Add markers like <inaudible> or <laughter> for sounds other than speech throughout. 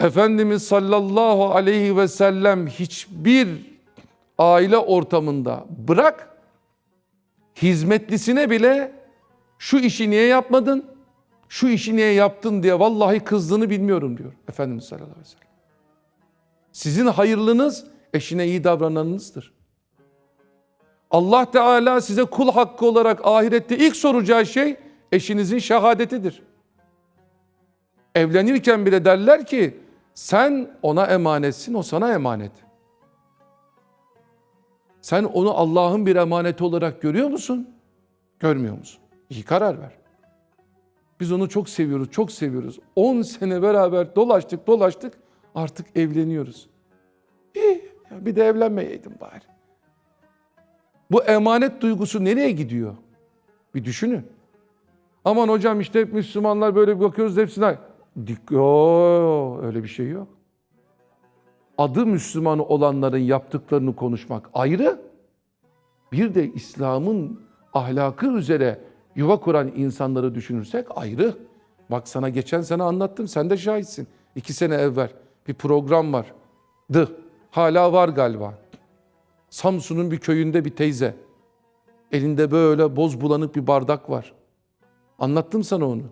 Efendimiz sallallahu aleyhi ve sellem hiçbir aile ortamında bırak hizmetlisine bile şu işi niye yapmadın? Şu işi niye yaptın diye vallahi kızdığını bilmiyorum diyor Efendimiz sallallahu aleyhi ve sellem. Sizin hayırlınız eşine iyi davrananınızdır. Allah Teala size kul hakkı olarak ahirette ilk soracağı şey eşinizin şehadetidir. Evlenirken bile derler ki sen ona emanetsin, o sana emanet. Sen onu Allah'ın bir emaneti olarak görüyor musun? Görmüyor musun? İyi karar ver. Biz onu çok seviyoruz, çok seviyoruz. 10 sene beraber dolaştık, dolaştık. Artık evleniyoruz. İyi, bir de evlenmeyeydim bari. Bu emanet duygusu nereye gidiyor? Bir düşünün. Aman hocam işte hep Müslümanlar böyle bakıyoruz hepsine. Dik- Yo, öyle bir şey yok. Adı Müslüman olanların yaptıklarını konuşmak ayrı. Bir de İslam'ın ahlakı üzere yuva kuran insanları düşünürsek ayrı. Bak sana geçen sene anlattım sen de şahitsin. İki sene evvel bir program vardı. Hala var galiba. Samsun'un bir köyünde bir teyze. Elinde böyle boz bulanık bir bardak var. Anlattım sana onu.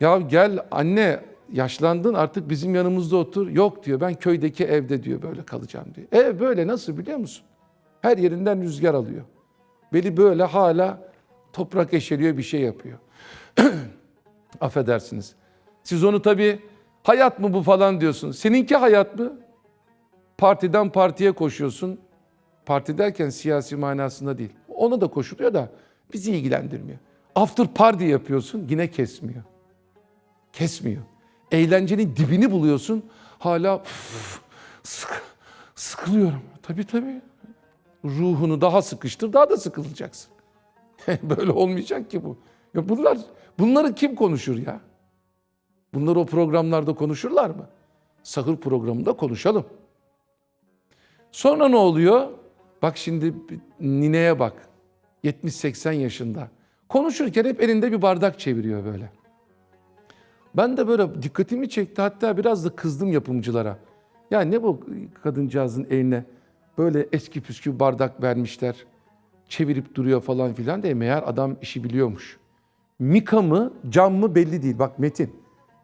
Ya gel anne yaşlandın artık bizim yanımızda otur. Yok diyor ben köydeki evde diyor böyle kalacağım diyor. Ev böyle nasıl biliyor musun? Her yerinden rüzgar alıyor. Beli böyle hala toprak eşeliyor bir şey yapıyor. <clears throat> Affedersiniz. Siz onu tabii hayat mı bu falan diyorsun. Seninki hayat mı? Partiden partiye koşuyorsun. Parti derken siyasi manasında değil. Ona da koşuluyor da bizi ilgilendirmiyor. After party yapıyorsun yine kesmiyor. Kesmiyor. Eğlencenin dibini buluyorsun. Hala "Üf, sık, sıkılıyorum. Tabii tabii. Ruhunu daha sıkıştır, daha da sıkılacaksın. <laughs> Böyle olmayacak ki bu. Ya bunlar, bunları kim konuşur ya? Bunları o programlarda konuşurlar mı? Sahur programında konuşalım. Sonra ne oluyor? Bak şimdi nineye bak. 70-80 yaşında. Konuşurken hep elinde bir bardak çeviriyor böyle. Ben de böyle dikkatimi çekti. Hatta biraz da kızdım yapımcılara. Ya ne bu kadıncağızın eline böyle eski püskü bardak vermişler. Çevirip duruyor falan filan diye meğer adam işi biliyormuş. Mika mı cam mı belli değil. Bak Metin.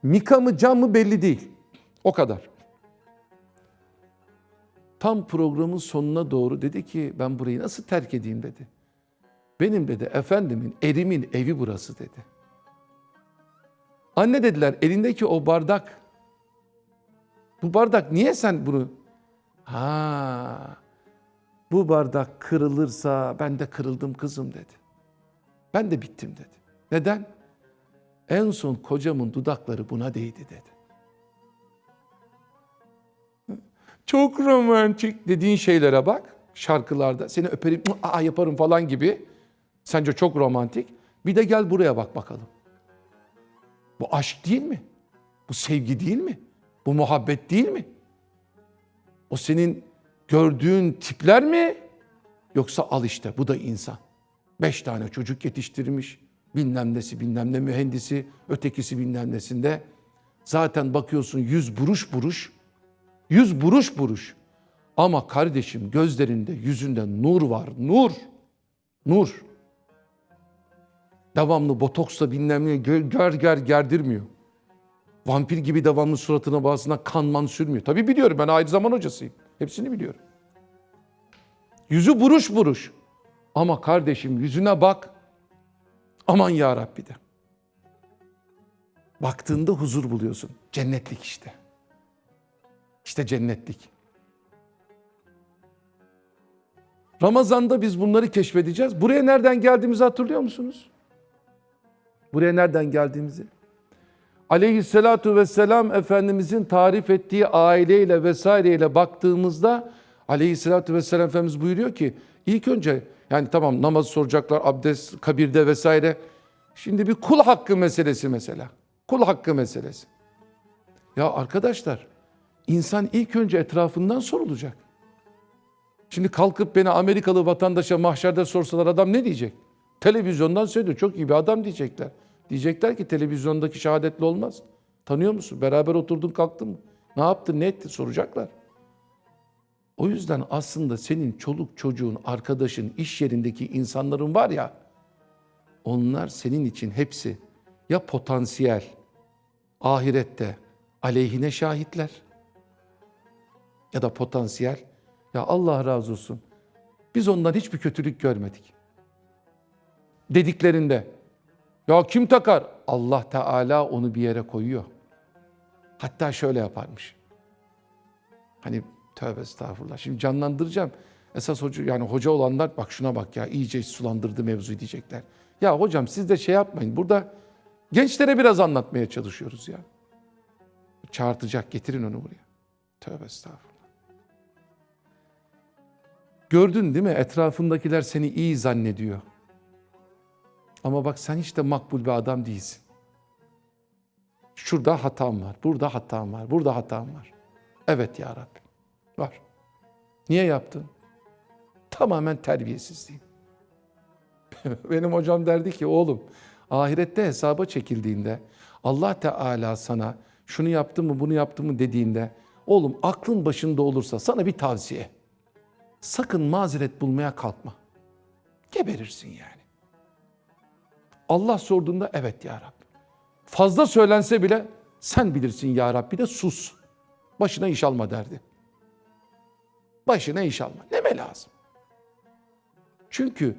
Mika mı cam mı belli değil. O kadar. Tam programın sonuna doğru dedi ki ben burayı nasıl terk edeyim dedi. Benim dedi efendimin erimin evi burası dedi. Anne dediler elindeki o bardak. Bu bardak niye sen bunu? Ha. Bu bardak kırılırsa ben de kırıldım kızım dedi. Ben de bittim dedi. Neden? En son kocamın dudakları buna değdi dedi. Çok romantik dediğin şeylere bak. Şarkılarda seni öperim, aa yaparım falan gibi. Sence çok romantik. Bir de gel buraya bak bakalım. Bu aşk değil mi? Bu sevgi değil mi? Bu muhabbet değil mi? O senin gördüğün tipler mi? Yoksa al işte bu da insan. Beş tane çocuk yetiştirmiş. Bilmem nesi bilmem ne mühendisi, ötekisi bilmem nesinde. Zaten bakıyorsun yüz buruş buruş. Yüz buruş buruş. Ama kardeşim gözlerinde, yüzünde nur var. Nur. Nur. Devamlı botoksla bilmem ne ger ger ger gerdirmiyor. Vampir gibi devamlı suratına bazısına kanman sürmüyor. Tabii biliyorum ben ayrı zaman hocasıyım. Hepsini biliyorum. Yüzü buruş buruş. Ama kardeşim yüzüne bak. Aman ya Rabbi de. Baktığında huzur buluyorsun. Cennetlik işte. İşte cennetlik. Ramazan'da biz bunları keşfedeceğiz. Buraya nereden geldiğimizi hatırlıyor musunuz? Buraya nereden geldiğimizi? Aleyhisselatu vesselam Efendimizin tarif ettiği aileyle vesaireyle baktığımızda Aleyhisselatu vesselam Efendimiz buyuruyor ki ilk önce yani tamam namaz soracaklar abdest kabirde vesaire. Şimdi bir kul hakkı meselesi mesela. Kul hakkı meselesi. Ya arkadaşlar insan ilk önce etrafından sorulacak. Şimdi kalkıp beni Amerikalı vatandaşa mahşerde sorsalar adam ne diyecek? Televizyondan söylüyor çok iyi bir adam diyecekler. Diyecekler ki televizyondaki şehadetli olmaz. Tanıyor musun? Beraber oturdun kalktın mı? Ne yaptın, ne ettin soracaklar. O yüzden aslında senin çoluk çocuğun, arkadaşın, iş yerindeki insanların var ya, onlar senin için hepsi ya potansiyel, ahirette aleyhine şahitler ya da potansiyel, ya Allah razı olsun biz ondan hiçbir kötülük görmedik. Dediklerinde ya kim takar? Allah Teala onu bir yere koyuyor. Hatta şöyle yaparmış. Hani tövbe estağfurullah. Şimdi canlandıracağım. Esas hoca yani hoca olanlar bak şuna bak ya iyice sulandırdı mevzuyu diyecekler. Ya hocam siz de şey yapmayın. Burada gençlere biraz anlatmaya çalışıyoruz ya. Çağırtacak getirin onu buraya. Tövbe estağfurullah. Gördün değil mi? Etrafındakiler seni iyi zannediyor. Ama bak sen hiç de makbul bir adam değilsin. Şurada hatam var, burada hatam var, burada hatam var. Evet ya Rabbi, var. Niye yaptın? Tamamen terbiyesizliğim. <laughs> Benim hocam derdi ki oğlum ahirette hesaba çekildiğinde Allah Teala sana şunu yaptın mı bunu yaptın mı dediğinde oğlum aklın başında olursa sana bir tavsiye. Sakın mazeret bulmaya kalkma. Geberirsin yani. Allah sorduğunda evet ya Rabbi. Fazla söylense bile sen bilirsin ya Rabbi de sus. Başına iş alma derdi. Başına iş alma. Neme lazım? Çünkü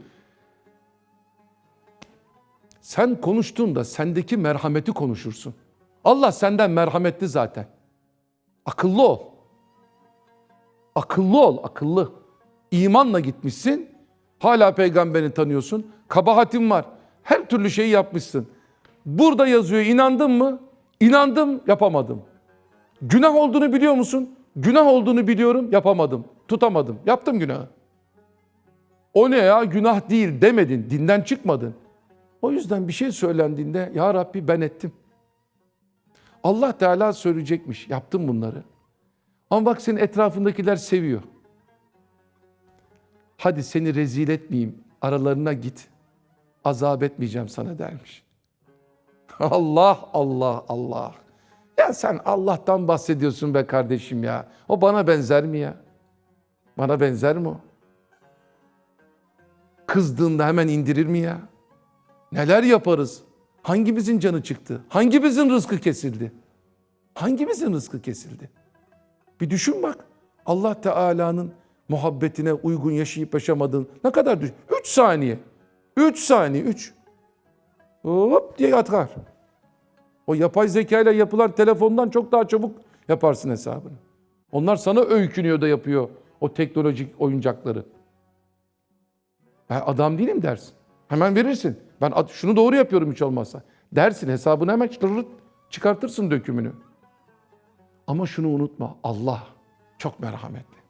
sen konuştuğunda sendeki merhameti konuşursun. Allah senden merhametli zaten. Akıllı ol. Akıllı ol, akıllı. İmanla gitmişsin. Hala peygamberini tanıyorsun. Kabahatin var. Her türlü şeyi yapmışsın. Burada yazıyor inandın mı? İnandım, yapamadım. Günah olduğunu biliyor musun? Günah olduğunu biliyorum, yapamadım. Tutamadım. Yaptım günahı. O ne ya günah değil demedin, dinden çıkmadın. O yüzden bir şey söylendiğinde ya Rabbi ben ettim. Allah Teala söyleyecekmiş, yaptım bunları. Ama bak senin etrafındakiler seviyor. Hadi seni rezil etmeyeyim, aralarına git. Azap etmeyeceğim sana dermiş. Allah, Allah, Allah. Ya sen Allah'tan bahsediyorsun be kardeşim ya. O bana benzer mi ya? Bana benzer mi o? Kızdığında hemen indirir mi ya? Neler yaparız? Hangimizin canı çıktı? Hangimizin rızkı kesildi? Hangimizin rızkı kesildi? Bir düşün bak. Allah Teala'nın muhabbetine uygun yaşayıp yaşamadığın ne kadar düşün? Üç saniye. Üç saniye, üç. Hop diye atar. O yapay zeka ile yapılan telefondan çok daha çabuk yaparsın hesabını. Onlar sana öykünüyor da yapıyor o teknolojik oyuncakları. Ben adam değilim dersin. Hemen verirsin. Ben şunu doğru yapıyorum hiç olmazsa. Dersin hesabını hemen çıkartırsın dökümünü. Ama şunu unutma. Allah çok merhametli.